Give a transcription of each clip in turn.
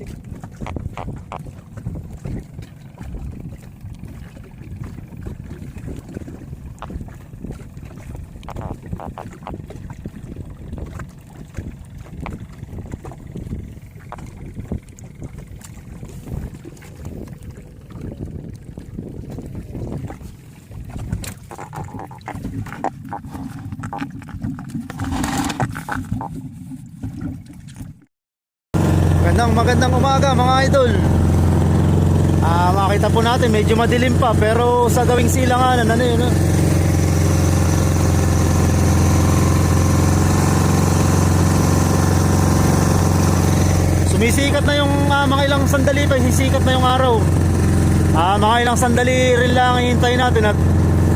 Sige. Magandang magandang umaga mga idol. Ah, makita po natin medyo madilim pa pero sa gawing silanganan ano yun? ah? Sumisikat na yung ah, mga ilang sandali pa, sisikat na yung araw. Ah, mga ilang sandali rin lang hihintayin natin at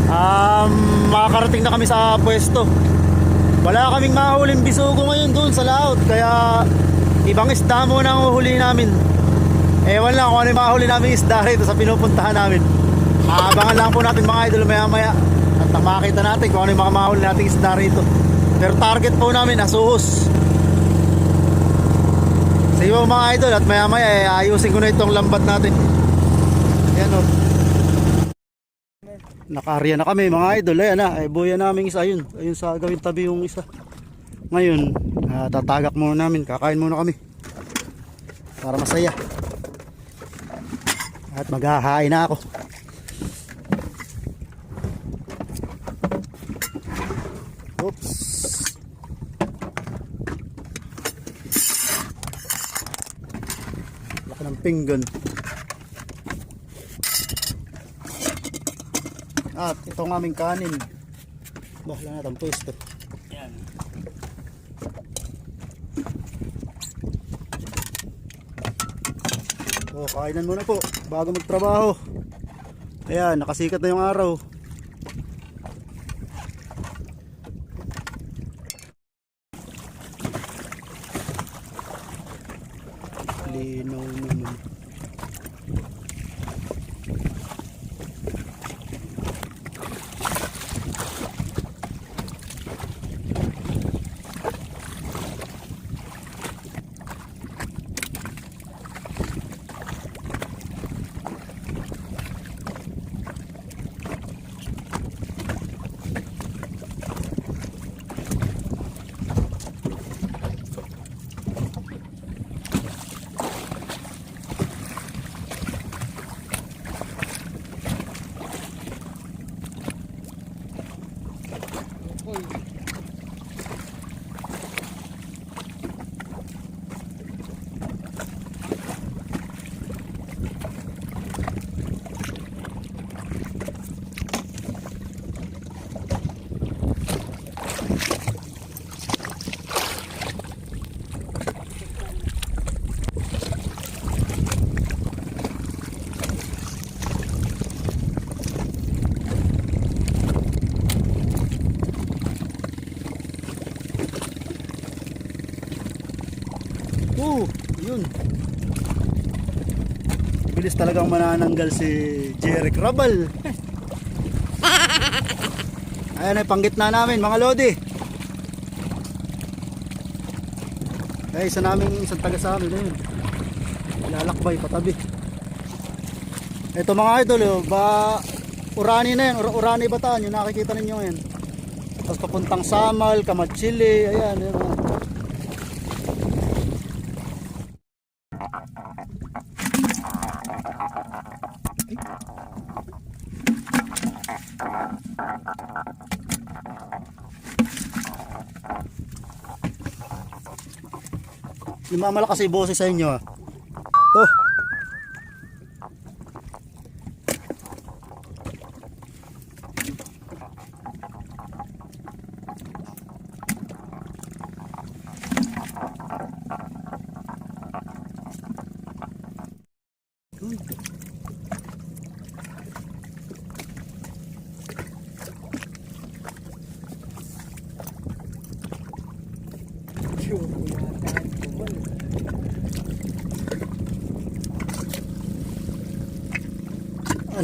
um, makakarating na kami sa pwesto. Wala kaming mahuling bisugo ngayon doon sa laot kaya ibang isda muna ang uhuli namin. Ewan lang kung ano yung mahuli namin isda rito sa pinupuntahan namin. Aabangan lang po natin mga idol maya maya at nang makita natin kung ano yung mga nating isda rito. Pero target po namin asuhos. Sige po mga idol at maya maya eh, ayusin ko na itong lambat natin. Ayan o. Nakaarya na kami mga idol. Ayan na, eh, buya namin isa yun. Ayun sa gawin tabi yung isa. Ngayon, ah, tatagak muna namin. Kakain muna kami. Para masaya. At maghahain na ako. Oops. Laki ng pinggan. At itong aming kanin. Bakla natin pwesto. Oh, kainan muna po bago magtrabaho. Ayan, nakasikat na yung araw. Linaw naman. Oy. Oo, yun. Bilis talagang manananggal si Jeric Rabal. Ayan ay panggitna namin mga lodi. Ay, isa namin isang taga sa amin ayun. Lalakbay patabi. Ito mga idol, oh, ba Urani na yan, Ur- Urani Bataan, yung nakikita ninyo ngayon. Tapos papuntang Samal, Kamatsili, ayan, ayan. Oh. Lumamalakas yung boses sa inyo ah. To.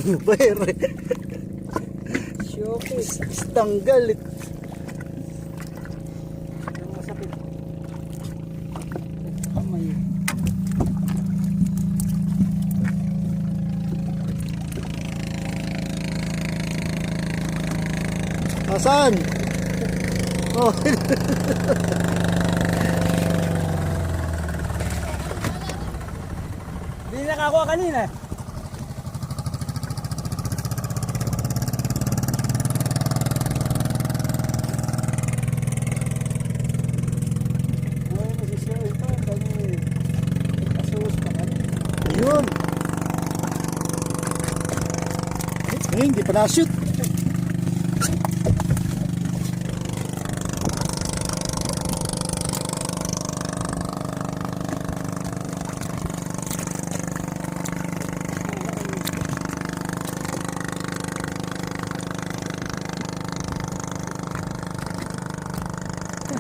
Ano ba yun? Showcase. Tanggal. Asan? Oh. Hindi nakakuha kanina. Eh, hindi pa na-shoot.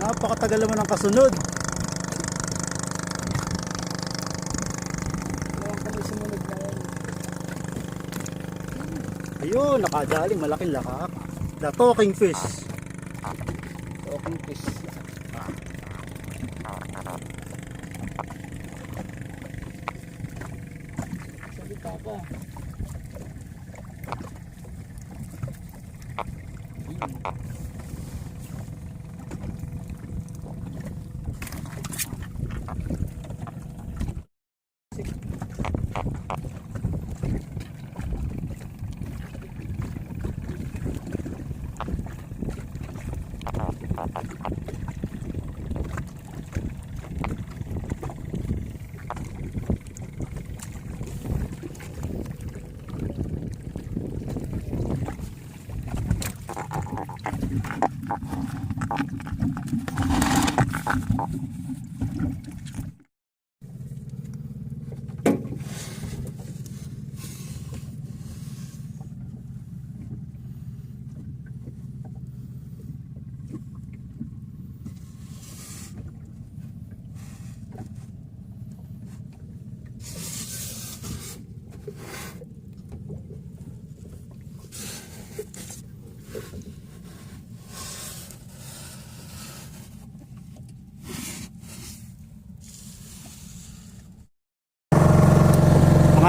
Napakatagal naman ang kasunod. Ngayon kami sumunod na yan. Ayun, nakadali, malaking lakak. The talking fish. Talking fish. Salita ka.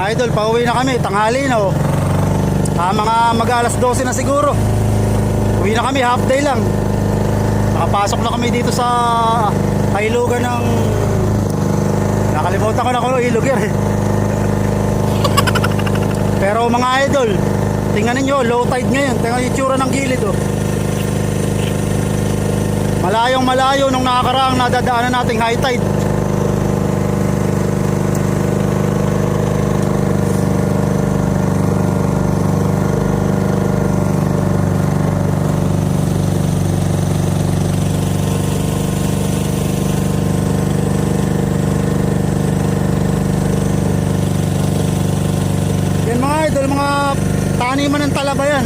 Mga idol, pauwi na kami, tanghali na oh. Ah, mga mag alas 12 na siguro. Uwi na kami, half day lang. Nakapasok na kami dito sa kailugan ng Nakalimutan ko na kung ilugar eh. Pero mga idol, tingnan ninyo, low tide ngayon. Tingnan yung itsura ng gilid oh. Malayong malayo nung nakakaraang nadadaanan nating high tide. Yan mga idol, mga taniman ng talaba yan.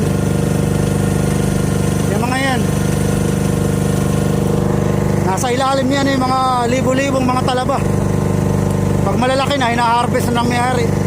Yan mga yan. Nasa ilalim yan eh, mga libo-libong mga talaba. Pag malalaki na, hina-harvest na ng may-ari.